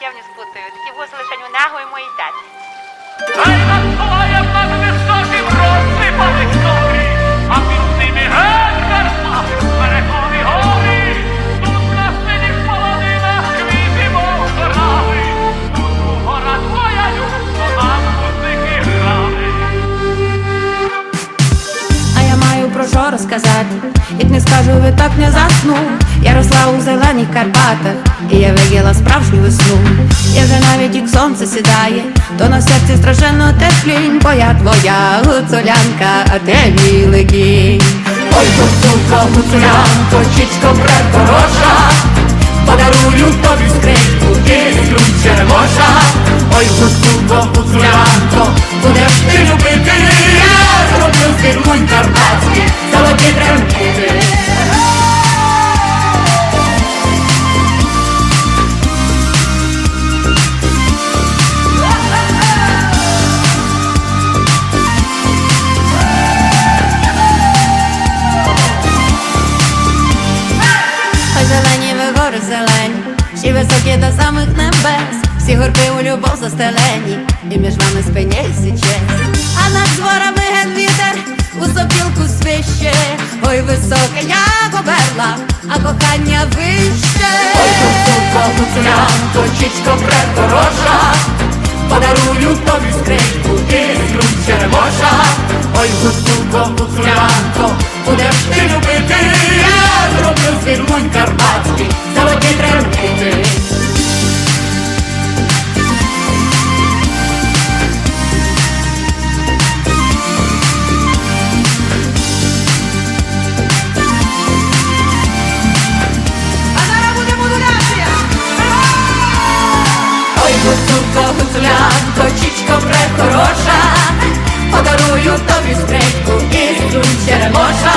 певні спутаю. Такі воз лише у нагу і моїй таті. Що розказати, як не скажу, ви так не засну. Я росла у зелених Карпатах, і я виділа справжню весну. Я вже навіть як сонце сідає, то на серці страшенно теплінь, бо я твоя гуцулянка, а ти мій легінь. Ой, гуцулко, гуцулянко, чічко предорожа, подарую тобі скрипку зелені ви гори зелені, ще високі до самих небес, всі горби у любов застелені, і між вами спиня і січесть. А над зворами ген вітер у сопілку свище, ой, високе, як оберла, а кохання вище. Ой, гуцулко, гуцулянко, чічко предорожа, подарую тобі скрипку гуцулко, гуцулянко, чічко прехороша, подарую тобі скрипку і струн черемоша.